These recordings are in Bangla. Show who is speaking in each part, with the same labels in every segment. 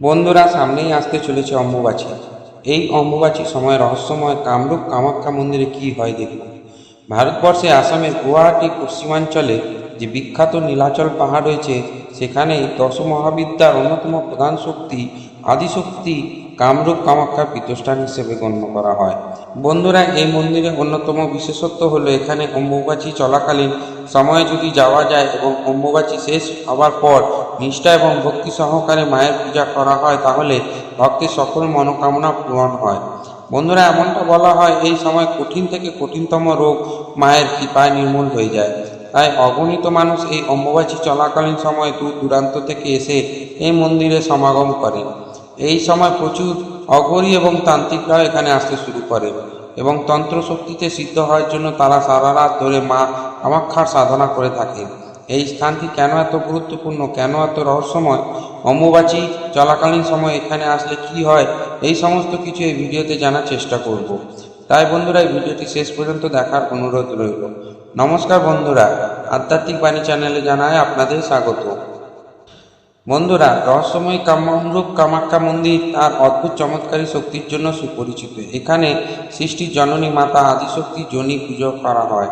Speaker 1: বন্ধুরা, সামনেই আসতে চলেছে অম্বুবাচী। এই অম্বুবাচী সময় রহস্যময় কামরূপ কামাখ্যা মন্দিরে কি হয় দেখব? ভারতবর্ষে আসামের গুয়াহাটি, পশ্চিমাঞ্চলে যে বিখ্যাত নীলাচল পাহাড় রয়েছে, সেখানেই দশ মহাবিদ্যার অন্যতম প্রধান শক্তি, আদিশক্তি কামরূপ কামাখ্যার পীঠস্থান হিসেবে গণ্য করা হয়। বন্ধুরা, এই মন্দিরের অন্যতম বিশেষত্ব হলো এখানে অম্বুবাচী চলাকালীন সময়ে যদি যাওয়া যায় এবং অম্বুবাচী শেষ হওয়ার পর নিষ্ঠা এবং ভক্তি সহকারে মায়ের পূজা করা হয়, তাহলে ভক্তের সকল মনোকামনা পূরণ হয়। বন্ধুরা, এমনটা বলা হয়, এই সময় কঠিন থেকে কঠিনতম রোগ মায়ের কৃপায় নির্মূল হয়ে যায়। তাই অগণিত মানুষ এই অম্বুবাচী চলাকালীন সময় দূর দূরান্ত থেকে এসে এই মন্দিরে সমাগম করে। এই সময় প্রচুর অঘরী এবং তান্ত্রিকরাও এখানে আসতে শুরু করে এবং তন্ত্র শক্তিতে সিদ্ধ হওয়ার জন্য তারা সারা রাত ধরে মা কামাক্ষার সাধনা করে থাকে। এই স্থানটি কেন এত গুরুত্বপূর্ণ? কেন এত রহস্যময়? অম্বুবাচী চলাকালীন সময় এখানে আসলে কি হয়? এই সমস্ত কিছু এই ভিডিওতে জানার চেষ্টা করব। তাই বন্ধুরা, এই ভিডিওটি শেষ পর্যন্ত দেখার অনুরোধ রইল। নমস্কার বন্ধুরা। আধ্যাত্মিক বাণী চ্যানেলে জানায় আপনাদের স্বাগত। বন্ধুরা, রহস্যময় কামরূপ কামাখ্যা মন্দির তার অদ্ভুত চমৎকারী শক্তির জন্য সুপরিচিত। এখানে সৃষ্টির জননী মাতা আদিশক্তি জনি পুজো করা হয়।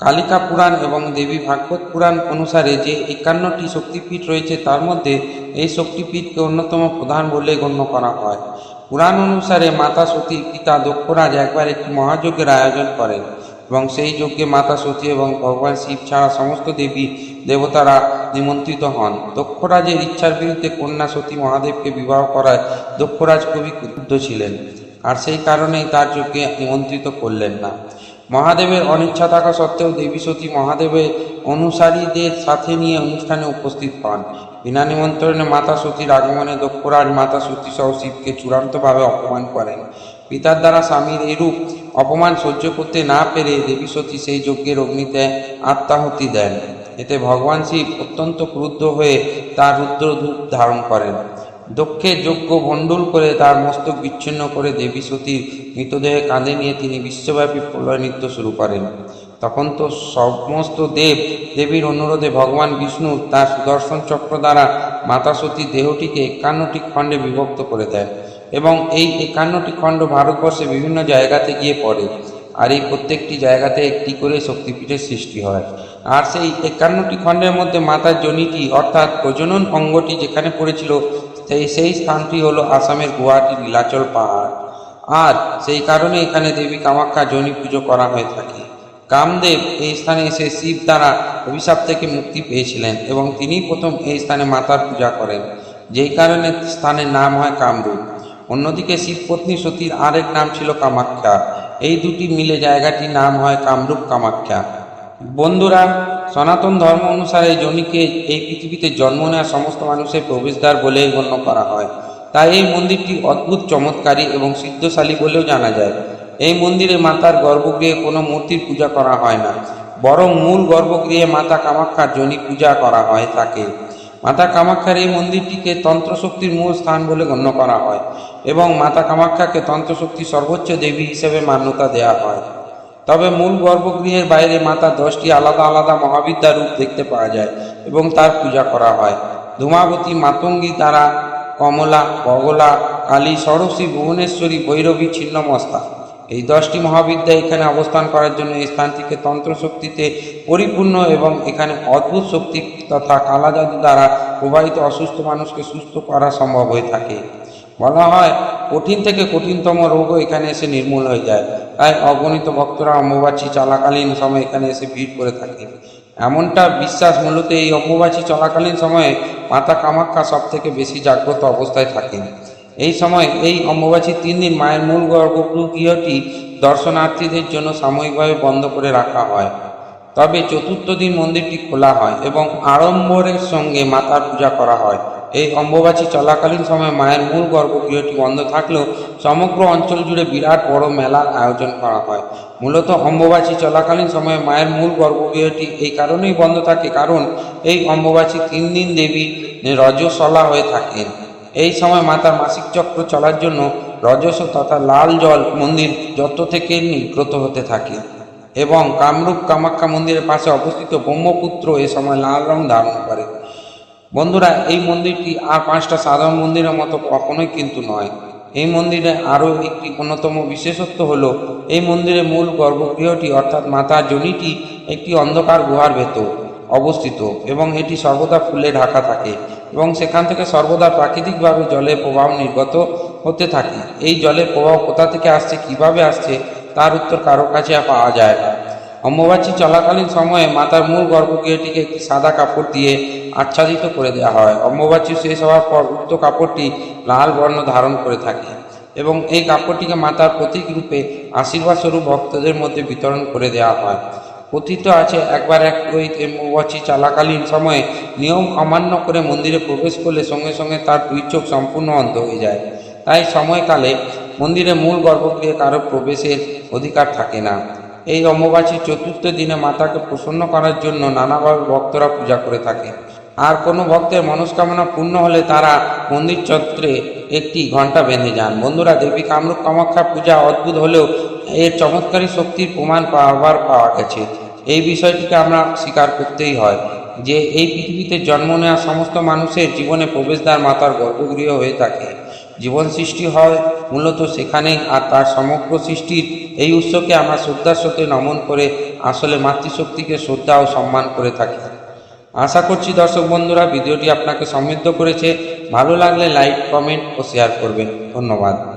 Speaker 1: কালিকা পুরাণ এবং দেবী ভাগবত পুরাণ অনুসারে যে একান্নটি শক্তিপীঠ রয়েছে, তার মধ্যে এই শক্তিপীঠকে অন্যতম প্রধান বলে গণ্য করা হয়। পুরাণ অনুসারে মাতা সতী পিতা দক্ষরাজ একবার একটি মহাযজ্ঞের আয়োজন করেন। এবং সেই যজ্ঞে মাতা সতী এবং ভগবান শিব ছাড়া সমস্ত দেবী দেবতারা নিমন্ত্রিত হন। দক্ষরাজের ইচ্ছার বিরুদ্ধে কন্যা সতী মহাদেবকে বিবাহ করায় দক্ষরাজ খুবই ক্রুদ্ধ ছিলেন আর সেই কারণেই তার যজ্ঞে নিমন্ত্রিত করলেন না। মহাদেবের অনিচ্ছা থাকা সত্ত্বেও দেবী সতী মহাদেবের অনুসারীদের সাথে নিয়ে অনুষ্ঠানে উপস্থিত হন। বিনা নিমন্ত্রণে মাতা সতীর আগমনে দক্ষরাজ মাতা সতী সহ শিবকে চূড়ান্তভাবে অপমান করেন। পিতার দ্বারা স্বামীর এরূপ অপমান সহ্য করতে না পেরে দেবী সতী সেই যজ্ঞের অগ্নিতে আত্মাহুতি দেন। এতে ভগবান শিব অত্যন্ত ক্রুদ্ধ হয়ে তার রুদ্রধূপ ধারণ করেন। দক্ষে যজ্ঞ ভণ্ডুল করে তার মস্তক বিচ্ছিন্ন করে দেবী সতীর মৃতদেহে কাঁধে নিয়ে তিনি বিশ্বব্যাপী প্রলয় নৃত্য শুরু করেন। তখন তো সমস্ত দেব দেবীর অনুরোধে ভগবান বিষ্ণু তার সুদর্শন চক্র দ্বারা মাতা সতীর দেহটিকে একান্নটি খণ্ডে বিভক্ত করে দেন। এবং এই একান্নটি খণ্ড ভারতবর্ষে বিভিন্ন জায়গাতে গিয়ে পড়ে। আর এই প্রত্যেকটি জায়গাতে একটি করে শক্তিপীঠের সৃষ্টি হয়। আর সেই একান্নটি খণ্ডের মধ্যে মাতার জনিটি অর্থাৎ প্রজনন অঙ্গটি যেখানে পড়েছিল, সেই সেই স্থানটি হলো আসামের গুয়াহাটি নীলাচল পাহাড়। আর সেই কারণে এখানে দেবী কামাখ্যা জনি পুজো করা হয়ে থাকে। কামদেব এই স্থানে এসে শিব দ্বারা অভিশাপ থেকে মুক্তি পেয়েছিলেন এবং তিনি প্রথম এই স্থানে মাতার পূজা করেন। যেই কারণে স্থানের নাম হয় কামরূপ। অন্যদিকে শিবপত্নী সতীর আরেক নাম ছিল কামাখ্যা। এই দুটি মিলে জায়গাটির নাম হয় কামরূপ কামাখ্যা। বন্ধুরা, সনাতন ধর্ম অনুসারে জনিকে এই পৃথিবীতে জন্ম নেওয়া সমস্ত মানুষের প্রবেশদ্বার বলেই গণ্য করা হয়। তাই এই মন্দিরটি অদ্ভুত চমৎকারী এবং সিদ্ধশালী বলেও জানা যায়। এই মন্দিরে মাতার গর্ভগৃহে কোনো মূর্তির পূজা করা হয় না। বরং মূল গর্ভগৃহে মাতা কামাখ্যার জনি পূজা করা হয় থাকে। মাতা কামাখ্যার এই মন্দিরটিকে তন্ত্রশক্তির মূল স্থান বলে গণ্য করা হয় এবং মাতা কামাখ্যাকে তন্ত্রশক্তির সর্বোচ্চ দেবী হিসেবে মান্যতা দেওয়া হয়। তবে মূল গর্ভগৃহের বাইরে মাতা দশটি আলাদা আলাদা মহাবিদ্যা রূপ দেখতে পাওয়া যায় এবং তার পূজা করা হয়। ধূমাবতী, মাতঙ্গী তারা কমলা, বগলা, কালী সরস্বী ভুবনেশ্বরী, ভৈরবী, ছিন্নমস্তা। এই দশটি মহাবিদ্যা এখানে অবস্থান করার জন্য এই স্থানটিকে তন্ত্রশক্তিতে পরিপূর্ণ এবং এখানে অদ্ভুত শক্তি তথা কালা জাদু দ্বারা প্রবাহিত অসুস্থ মানুষকে সুস্থ করা সম্ভব হয়ে থাকে। বলা হয়, কঠিন থেকে কঠিনতম রোগও এখানে এসে নির্মূল হয়ে যায়। তাই অগণিত ভক্তরা অম্বুবাচী চলাকালীন সময় এখানে এসে ভিড় করে থাকে। এমনটা বিশ্বাস মূলত এই অম্বুবাচী চলাকালীন সময়ে মাতা কামাখ্যা সব থেকে বেশি জাগ্রত অবস্থায় থাকেন। এই সময় এই অম্বুবাচী তিন দিন মায়ের মূল গর্ভগৃহটি দর্শনার্থীদের জন্য সাময়িকভাবে বন্ধ করে রাখা হয়। তবে চতুর্থ দিন মন্দিরটি খোলা হয় এবং আড়ম্বরের সঙ্গে মাতার পূজা করা হয়। এই অম্বুবাচী চলাকালীন সময় মায়ের মূল গর্ভগৃহটি বন্ধ থাকলেও সমগ্র অঞ্চল জুড়ে বিরাট বড় মেলার আয়োজন করা হয়। মূলত অম্বুবাচী চলাকালীন সময়ে মায়ের মূল গর্ভগৃহটি এই কারণেই বন্ধ থাকে কারণ এই অম্বুবাচী তিন দিন দেবী রজসলা হয়ে থাকেন এই সময় মাতার মাসিক চক্র চলার জন্য রজস তথা লাল জল মন্দির যত থেকে নিগ্রত হতে থাকে। এবং কামরূপ কামাখ্যা মন্দিরের পাশে অবস্থিত ব্রহ্মপুত্র এ সময় লাল রং ধারণ করে। বন্ধুরা, এই মন্দিরটি আর পাঁচটা সাধারণ মন্দিরের মতো কখনোই কিন্তু নয়। এই মন্দিরে আরও একটি অন্যতম বিশেষত্ব হল, এই মন্দিরের মূল গর্ভগৃহটি অর্থাৎ মাতা জনিটি একটি অন্ধকার গুহার ভেতর। অবস্থিত এবং এটি সর্বদা ফুলে ঢাকা থাকে এবং সেখান থেকে সর্বদা প্রাকৃতিকভাবে জলের প্রবাহ নির্গত হতে থাকে। এই জলের প্রবাহ কোথা থেকে আসছে, কীভাবে আসছে, তার উত্তর কারও কাছে পাওয়া যায় না। অম্বুবাচী চলাকালীন সময়ে মাতার মূল গর্ভগৃহটিকে একটি সাদা কাপড় দিয়ে আচ্ছাদিত করে দেওয়া হয়। অম্বুবাচী শেষ হওয়ার পর উক্ত কাপড়টি লাল বর্ণ ধারণ করে থাকে এবং এই কাপড়টিকে মাতার প্রতীক রূপে আশীর্বাদ স্বরূপ ভক্তদের মধ্যে বিতরণ করে দেওয়া হয়। কথিত আছে, একবার এক পুরোহিত অম্বুবাচী চলাকালীন সময়ে নিয়ম অমান্য করে মন্দিরে প্রবেশ করলে সঙ্গে সঙ্গে তার দুই চোখ সম্পূর্ণ অন্ধ হয়ে যায়। তাই সময়কালে মন্দিরের মূল গর্ভগৃহে কারও প্রবেশের অধিকার থাকে না। এই অম্বুবাচীর চতুর্থ দিনে মাতাকে প্রসন্ন করার জন্য নানাভাবে ভক্তরা পূজা করে থাকে। আর কোনো ভক্তের মনস্কামনা পূর্ণ হলে তারা মন্দির চত্বরে একটি ঘণ্টা বেঁধে যান। বন্ধুরা, দেবী কামরূপ কামাখ্যা পূজা অদ্ভুত হলেও এর চমৎকারী শক্তির প্রমাণ পাওয়ার পাওয়া গেছে। এই বিষয়টিকে আমরা স্বীকার করতেই হয় যে এই পৃথিবীতে জন্ম নেওয়া সমস্ত মানুষের জীবনে প্রবেশদ্বার মাতার গর্ভগৃহ হয়ে থাকে। জীবন সৃষ্টি হয় মূলত সেখানেই আর তার সমগ্র সৃষ্টির এই উৎসকে আমরা শ্রদ্ধার সাথে নমন করে আসলে মাতৃশক্তিকে শ্রদ্ধা ও সম্মান করে থাকি। আশা করছি দর্শক বন্ধুরা ভিডিওটি আপনাকে সমৃদ্ধ করেছে। ভালো লাগলে লাইক, কমেন্ট ও শেয়ার করবেন। ধন্যবাদ।